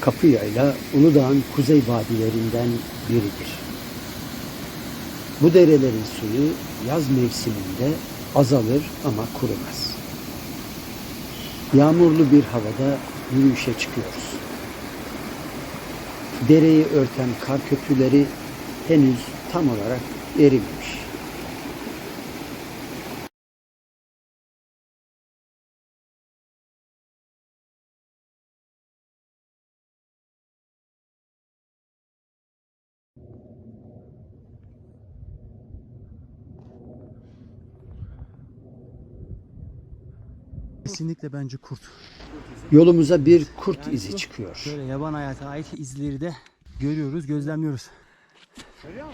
Kapıyayla Uludağ'ın kuzey vadilerinden biridir. Bu derelerin suyu yaz mevsiminde azalır ama kurumaz. Yağmurlu bir havada yürüyüşe çıkıyoruz. Dereyi örten kar köprüleri henüz tam olarak erimemiş. Kesinlikle bence kurt. Yolumuza bir kurt Yani izi çıkıyor. Şöyle yaban hayata ait izleri de görüyoruz, gözlemliyoruz.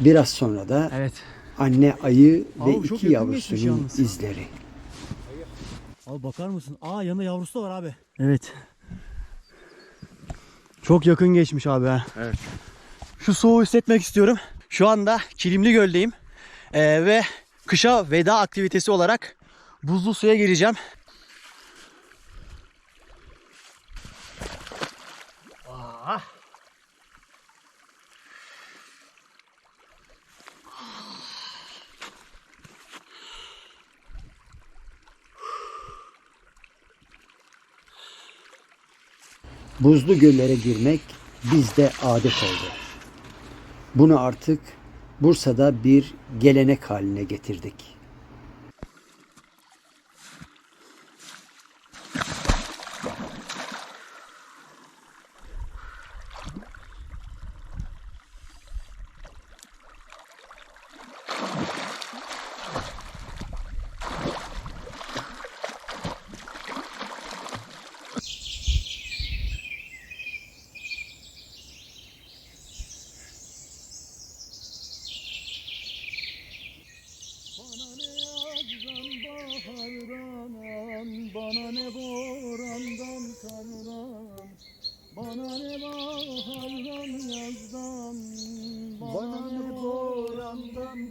Biraz sonra da Evet. anne ayı ve Abi çok iki yavrusunun izleri. Abi bakar mısın? Aa yanında yavrusu da var abi. Evet. Çok yakın geçmiş abi ha. Evet. Şu soğuğu hissetmek istiyorum. Şu anda Kilimli Göl'deyim. Ee, ve kışa veda aktivitesi olarak buzlu suya gireceğim. Buzlu göllere girmek bizde adet oldu. Bunu artık Bursa'da bir gelenek haline getirdik.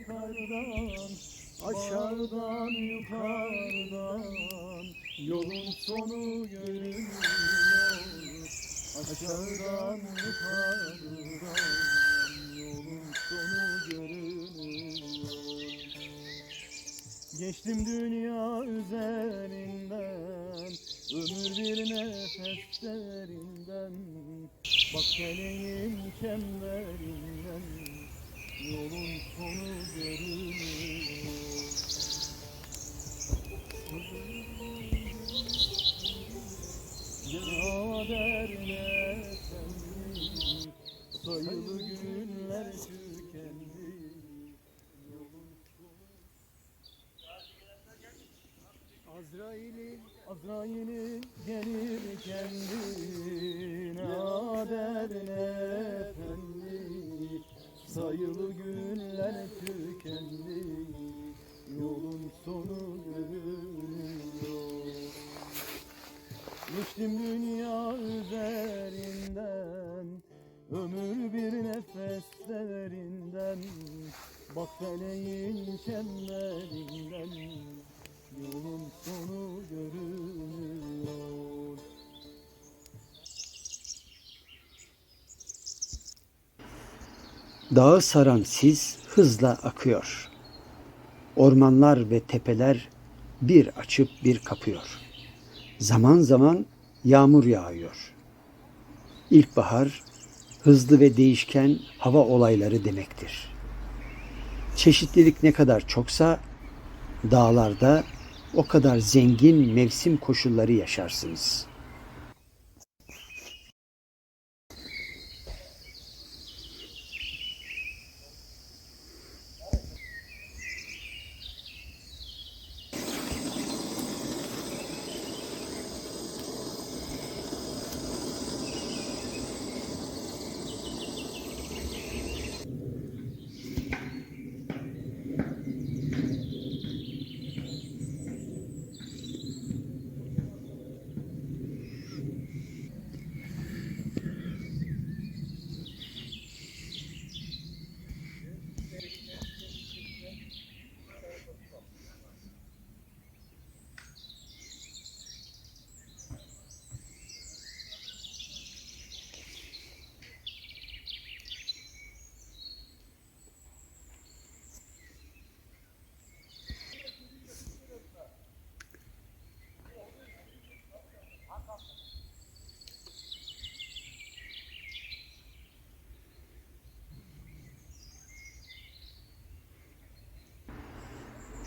Kardan Aşağıdan yukarıdan Yolun sonu görünüyor Aşağıdan yukarıdan Yolun sonu görünüyor Geçtim dünya üzerinden Ömür bir nefes Bak feleğin çemberinden Yolun sonu görünüyor günler tükendi Yolun sonu görünüyor Geçtim dünya üzerinden Ömür bir nefes derinden Bak feleğin çemberinden Yolun sonu görünüyor Dağı saran sis hızla akıyor. Ormanlar ve tepeler bir açıp bir kapıyor. Zaman zaman yağmur yağıyor. İlkbahar hızlı ve değişken hava olayları demektir. Çeşitlilik ne kadar çoksa dağlarda o kadar zengin mevsim koşulları yaşarsınız.''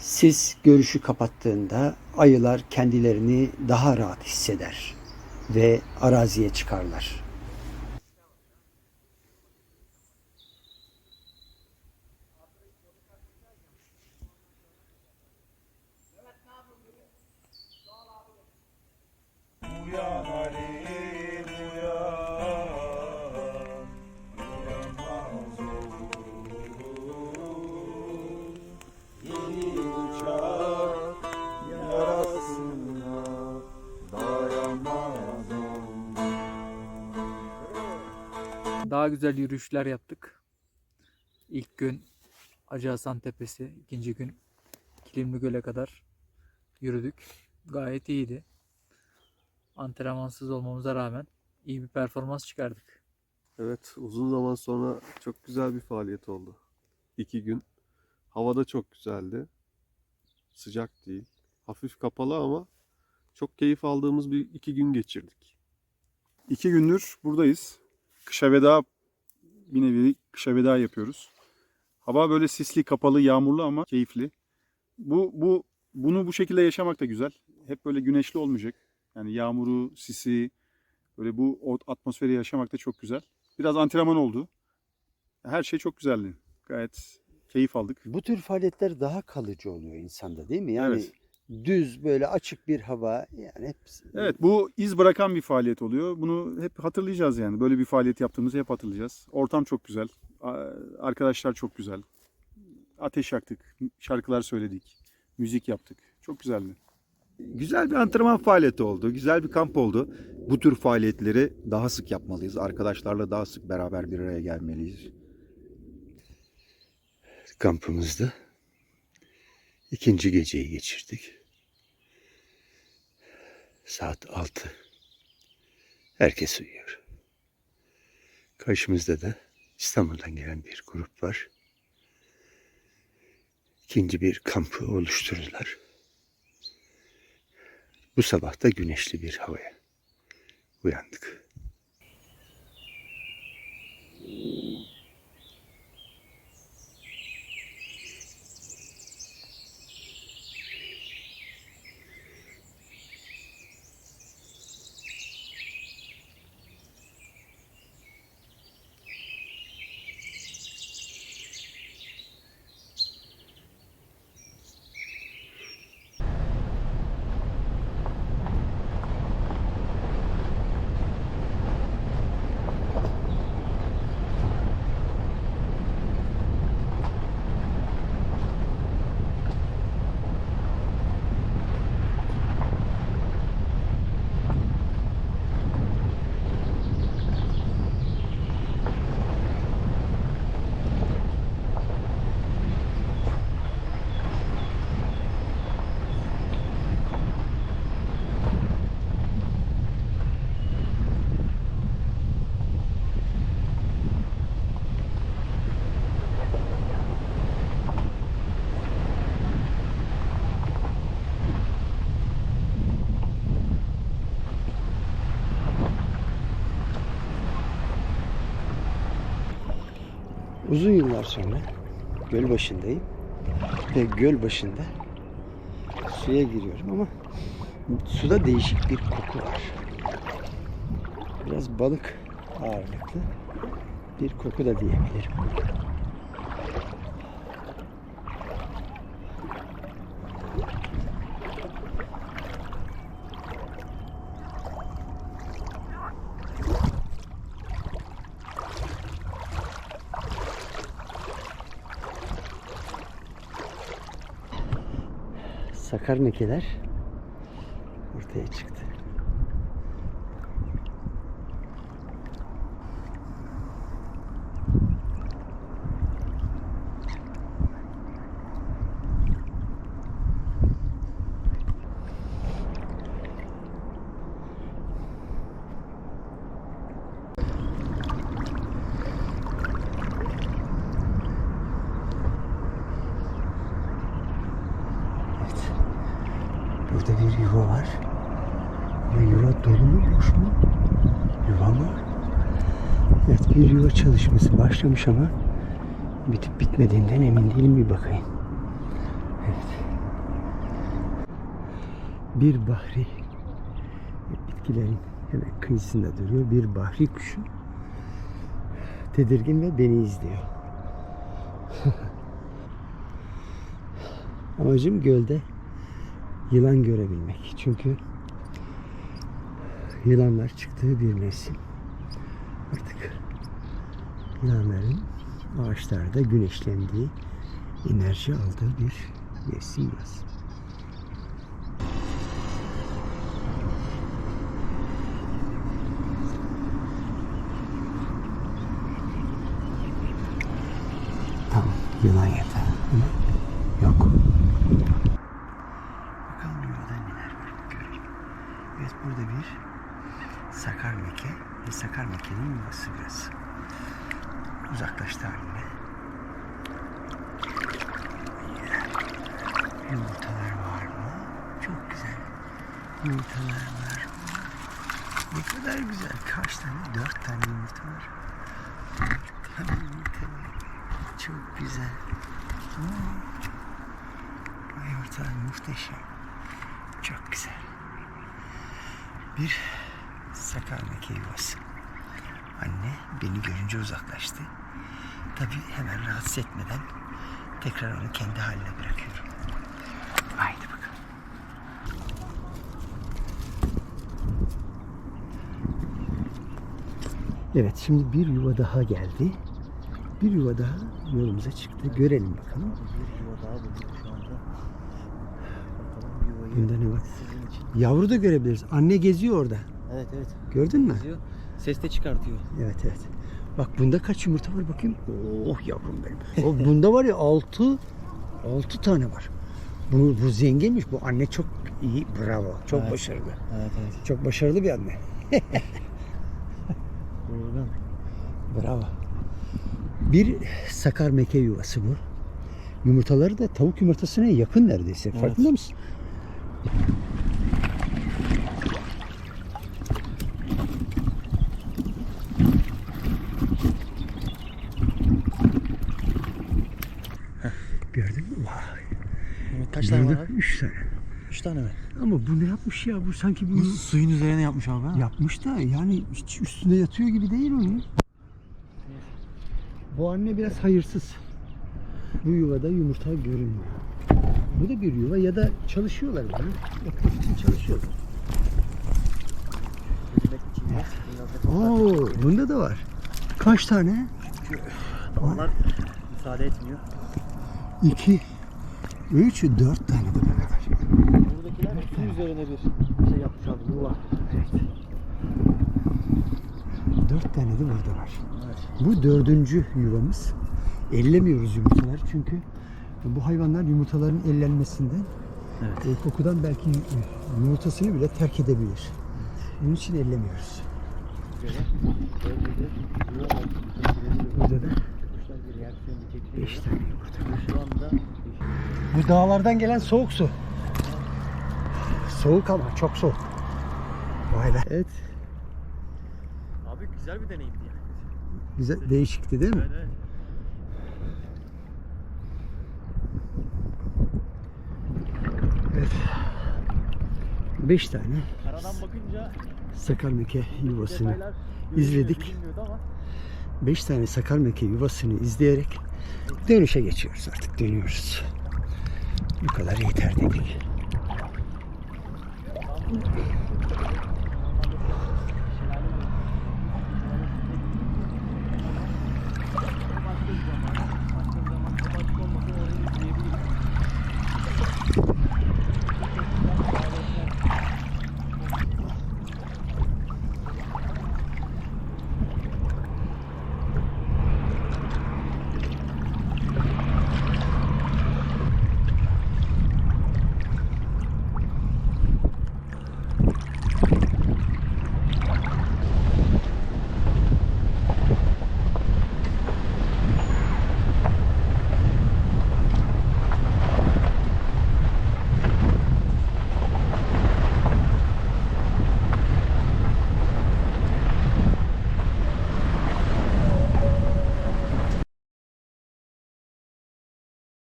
Sis görüşü kapattığında ayılar kendilerini daha rahat hisseder ve araziye çıkarlar. Daha güzel yürüyüşler yaptık. İlk gün Hacı Hasan Tepesi, ikinci gün Kilimli Göl'e kadar yürüdük. Gayet iyiydi. Antrenmansız olmamıza rağmen iyi bir performans çıkardık. Evet, uzun zaman sonra çok güzel bir faaliyet oldu. İki gün. Havada çok güzeldi. Sıcak değil. Hafif kapalı ama çok keyif aldığımız bir iki gün geçirdik. İki gündür buradayız. Kışa veda bir nevi kışa veda yapıyoruz. Hava böyle sisli, kapalı, yağmurlu ama keyifli. Bu bu bunu bu şekilde yaşamak da güzel. Hep böyle güneşli olmayacak. Yani yağmuru, sisi böyle bu atmosferi yaşamak da çok güzel. Biraz antrenman oldu. Her şey çok güzeldi. Gayet keyif aldık. Bu tür faaliyetler daha kalıcı oluyor insanda değil mi? Yani Evet. Düz böyle açık bir hava yani hep Evet bu iz bırakan bir faaliyet oluyor. Bunu hep hatırlayacağız yani. Böyle bir faaliyet yaptığımızı hep hatırlayacağız. Ortam çok güzel. Arkadaşlar çok güzel. Ateş yaktık. Şarkılar söyledik. Müzik yaptık. Çok güzeldi. Güzel bir antrenman faaliyeti oldu. Güzel bir kamp oldu. Bu tür faaliyetleri daha sık yapmalıyız. Arkadaşlarla daha sık beraber bir araya gelmeliyiz. kampımızda ikinci geceyi geçirdik. Saat 6. Herkes uyuyor. Karşımızda da İstanbul'dan gelen bir grup var. İkinci bir kampı oluşturdular. Bu sabah da güneşli bir havaya uyandık. Uzun yıllar sonra göl başındayım ve göl başında suya giriyorum ama suda değişik bir koku var. Biraz balık ağırlıklı bir koku da diyebilirim. Sakarnekeler ortaya çıktı. Evet. Burada bir yuva var. Ama yuva dolu mu boş mu? Yuva mı? Evet bir yuva çalışması başlamış ama bitip bitmediğinden emin değilim bir bakayım. Evet. Bir bahri bitkilerin hemen kıyısında duruyor. Bir bahri kuşu tedirgin ve beni izliyor. Amacım gölde yılan görebilmek. Çünkü yılanlar çıktığı bir mevsim. Yılanların ağaçlarda güneşlendiği, enerji aldığı bir mevsim burası. Tamam, yılan yeter. Yok. Bakalım burada neler var görelim. Evet burada bir sakar meke ve sakar mekenin yuvası biraz. Uzaklaştı haline. Yumurtalar var mı? Çok güzel. Yumurtalar var mı? Ne kadar güzel. Kaç tane? Dört tane yumurta var. Çok güzel. Hmm. Yumurtalar muhteşem. Çok güzel. Bir sakar meke yuvası. Anne beni görünce uzaklaştı. Tabii hemen rahatsız etmeden tekrar onu kendi haline bırakıyorum. Haydi bakalım. Evet şimdi bir yuva daha geldi. Bir yuva daha yolumuza çıktı. Görelim bakalım. Bir yuva daha bulduk şu anda. Bakalım yuvayı Bunda ne var? Yavru da görebiliriz. Anne geziyor orada. Evet evet. Gördün mü? Geziyor. Ses de çıkartıyor. Evet evet. Bak bunda kaç yumurta var bakayım. Oh yavrum benim. O bunda var ya altı altı tane var. Bu, bu zenginmiş. Bu anne çok iyi. Bravo. Çok Evet. başarılı. Evet evet. Çok başarılı bir anne. Bravo. Bir sakar meke yuvası bu. Yumurtaları da tavuk yumurtasına yakın neredeyse. Evet. Farkında mısın? Gördün mü? Vay. Evet, kaç tane var abi? Üç tane. Üç tane mi? Ama bu ne yapmış ya? Bu sanki Bu bir suyun üzerine yapmış abi. ha? yapmış da yani hiç üstünde yatıyor gibi değil onun. Bu anne biraz hayırsız. Bu yuvada yumurta görünmüyor. Bu da bir yuva ya da çalışıyorlar bunu. Yapmak için çalışıyorlar. Oo, bunda da var. Kaç tane? Dağlar müsaade etmiyor. İki, üç, dört tane de böyle var. Buradakiler su üzerine bir şey yapmış abi. Yuva. Dört tane de burada var. Evet. Bu dördüncü yuvamız. Ellemiyoruz yumurtaları çünkü bu hayvanlar yumurtaların ellenmesinden Evet. e, kokudan belki yumurtasını bile terk edebilir. Bunun için ellemiyoruz. Burada da beş tane yumurta Bu dağlardan gelen soğuk su. Soğuk ama çok soğuk. Vay be. Evet. Abi güzel bir deneyimdi yani. Güzel, değişikti değil mi? Evet evet. Evet. Tane Karadan bakınca sakarmeke yuvasını detaylar izledik. ama 5 tane sakarmeke yuvasını izleyerek dönüşe geçiyoruz artık dönüyoruz. Bu kadar yeter dedik.